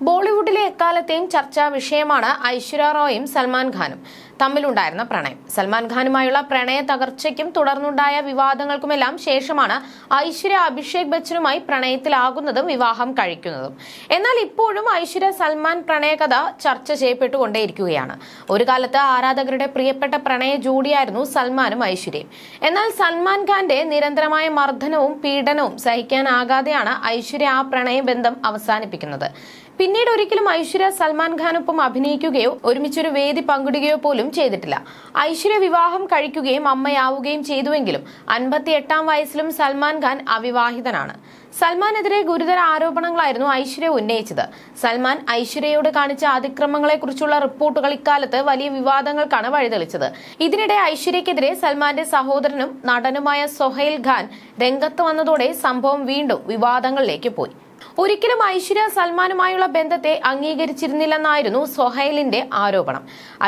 ബോളിവുഡിലെ എക്കാലത്തെയും ചർച്ചാ വിഷയമാണ് ഐശ്വര്യ റോയും സൽമാൻ ഖാനും തമ്മിലുണ്ടായിരുന്ന പ്രണയം. സൽമാൻ ഖാനുമായുള്ള പ്രണയ തകർച്ചയ്ക്കും തുടർന്നുണ്ടായ വിവാദങ്ങൾക്കുമെല്ലാം ശേഷമാണ് ഐശ്വര്യ അഭിഷേക് ബച്ചനുമായി പ്രണയത്തിലാകുന്നതും വിവാഹം കഴിക്കുന്നതും. എന്നാൽ ഇപ്പോഴും ഐശ്വര്യ സൽമാൻ പ്രണയകഥ ചർച്ച ചെയ്യപ്പെട്ടുകൊണ്ടേയിരിക്കുകയാണ്. ഒരു കാലത്ത് ആരാധകരുടെ പ്രിയപ്പെട്ട പ്രണയ ജോഡിയായിരുന്നു സൽമാനും ഐശ്വര്യയും. എന്നാൽ സൽമാൻ ഖാന്റെ നിരന്തരമായ മർദ്ദനവും പീഡനവും സഹിക്കാനാകാതെയാണ് ഐശ്വര്യ ആ പ്രണയബന്ധം അവസാനിപ്പിക്കുന്നത്. പിന്നീട് ഒരിക്കലും ഐശ്വര്യ സൽമാൻ ഖാനൊപ്പം അഭിനയിക്കുകയോ ഒരുമിച്ചൊരു വേദി പങ്കിടുകയോ പോലും ചെയ്തിട്ടില്ല. ഐശ്വര്യ വിവാഹം കഴിക്കുകയും അമ്മയാവുകയും ചെയ്തുവെങ്കിലും അൻപത്തി എട്ടാം വയസ്സിലും സൽമാൻ ഖാൻ അവിവാഹിതനാണ്. സൽമാനെതിരെ ഗുരുതര ആരോപണങ്ങളായിരുന്നു ഐശ്വര്യ ഉന്നയിച്ചത്. സൽമാൻ ഐശ്വര്യയോട് കാണിച്ച അതിക്രമങ്ങളെക്കുറിച്ചുള്ള റിപ്പോർട്ടുകൾ ഇക്കാലത്ത് വലിയ വിവാദങ്ങൾക്കാണ് വഴിതെളിച്ചത്. ഇതിനിടെ ഐശ്വര്യക്കെതിരെ സൽമാന്റെ സഹോദരനും നടനുമായ സൊഹൈൽ ഖാൻ രംഗത്ത് വന്നതോടെ സംഭവം വീണ്ടും വിവാദങ്ങളിലേക്ക് പോയി. ഒരിക്കലും ഐശ്വര്യ സൽമാനുമായുള്ള ബന്ധത്തെ അംഗീകരിച്ചിരുന്നില്ലെന്നായിരുന്നു സൊഹൈലിന്റെ ആരോപണം.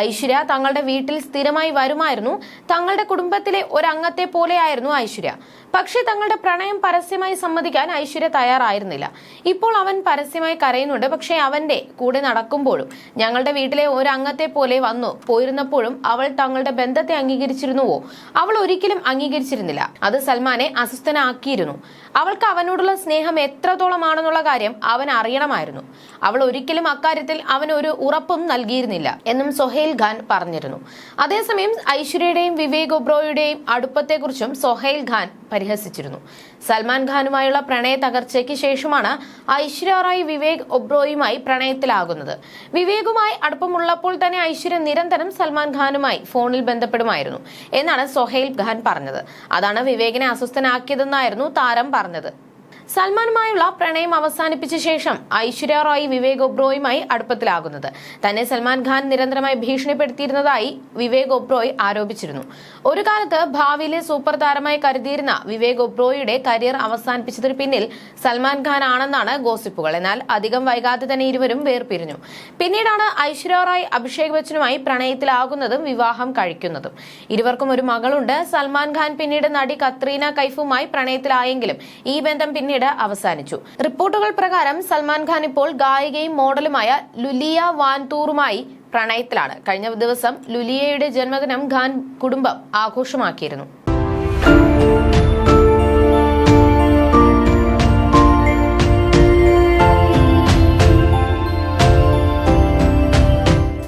ഐശ്വര്യ തങ്ങളുടെ വീട്ടിൽ സ്ഥിരമായി വരുമായിരുന്നു. തങ്ങളുടെ കുടുംബത്തിലെ ഒരംഗത്തെ പോലെയായിരുന്നു ഐശ്വര്യ. പക്ഷേ തങ്ങളുടെ പ്രണയം പരസ്യമായി സമ്മതിക്കാൻ ഐശ്വര്യ തയ്യാറായിരുന്നില്ല. ഇപ്പോൾ അവൻ പരസ്യമായി കരയുന്നുണ്ട്. പക്ഷേ അവന്റെ കൂടെ നടക്കുമ്പോഴും ഞങ്ങളുടെ വീട്ടിലെ ഒരു അംഗത്തെ പോലെ വന്നു. പോയിരുന്നപ്പോഴും അവൾ തങ്ങളുടെ ബന്ധത്തെ അംഗീകരിച്ചിരുന്നുവോ? അവൾ ഒരിക്കലും അംഗീകരിച്ചിരുന്നില്ല. അത് സൽമാനെ അസ്വസ്ഥനാക്കിയിരുന്നു. അവൾക്ക് അവനോടുള്ള സ്നേഹം എത്രത്തോളമാണെന്നുള്ള കാര്യം അവൻ അറിയണമായിരുന്നു. അവൾ ഒരിക്കലും അക്കാര്യത്തിൽ അവനൊരു ഉറപ്പും നൽകിയിരുന്നില്ല എന്നും സൊഹൈൽ ഖാൻ പറഞ്ഞിരുന്നു. അതേസമയം ഐശ്വര്യയുടെയും വിവേക് ഒബ്രോയുടെയും അടുപ്പത്തെക്കുറിച്ചും സൊഹൈൽ ഖാൻ പരിഹസിച്ചിരുന്നു. സൽമാൻ ഖാനുമായുള്ള പ്രണയ തകർച്ചയ്ക്ക് ശേഷമാണ് ഐശ്വര്യ റായ് വിവേക് ഒബ്രോയുമായി പ്രണയത്തിലാകുന്നത്. വിവേകുമായി അടുപ്പമുള്ളപ്പോൾ തന്നെ ഐശ്വര്യ നിരന്തരം സൽമാൻ ഖാനുമായി ഫോണിൽ ബന്ധപ്പെടുമായിരുന്നു എന്നാണ് സൊഹൈൽ ഖാൻ പറഞ്ഞത്. അതാണ് വിവേകിനെ അസ്വസ്ഥനാക്കിയതെന്നായിരുന്നു താരം പറഞ്ഞത്. സൽമാനുമായുള്ള പ്രണയം അവസാനിപ്പിച്ച ശേഷം ഐശ്വര്യ റോയ് വിവേക് ഒബ്രോയുമായി അടുപ്പത്തിലാകുന്നത്. തന്നെ സൽമാൻ ഖാൻ നിരന്തരമായി ഭീഷണിപ്പെടുത്തിയിരുന്നതായി വിവേക് ഒബ്രോയ് ആരോപിച്ചിരുന്നു. ഒരു കാലത്ത് ഭാവിയിലെ സൂപ്പർ താരമായി കരുതിയിരുന്ന വിവേക് ഒബ്രോയുടെ കരിയർ അവസാനിപ്പിച്ചതിന് പിന്നിൽ സൽമാൻ ഖാൻ ആണെന്നാണ് ഗോസിപ്പുകൾ. എന്നാൽ അധികം വൈകാതെ തന്നെ ഇരുവരും വേർപിരിഞ്ഞു. പിന്നീടാണ് ഐശ്വര്യ റോയ് അഭിഷേക് ബച്ചനുമായി പ്രണയത്തിലാകുന്നതും വിവാഹം കഴിക്കുന്നതും. ഇരുവർക്കും ഒരു മകളുണ്ട്. സൽമാൻ ഖാൻ പിന്നീട് നടി കത്രീന കൈഫുമായി പ്രണയത്തിലായെങ്കിലും ഈ ബന്ധം പിന്നീട് അവസാനിച്ചു. റിപ്പോർട്ടുകൾ പ്രകാരം സൽമാൻ ഖാൻ ഇപ്പോൾ ഗായികയും മോഡലുമായ ലുലിയ വാൻതൂറുമായി പ്രണയത്തിലാണ്. കഴിഞ്ഞ ദിവസം ലുലിയയുടെ ജന്മദിനം ഖാൻ കുടുംബം ആഘോഷമാക്കിയിരുന്നു.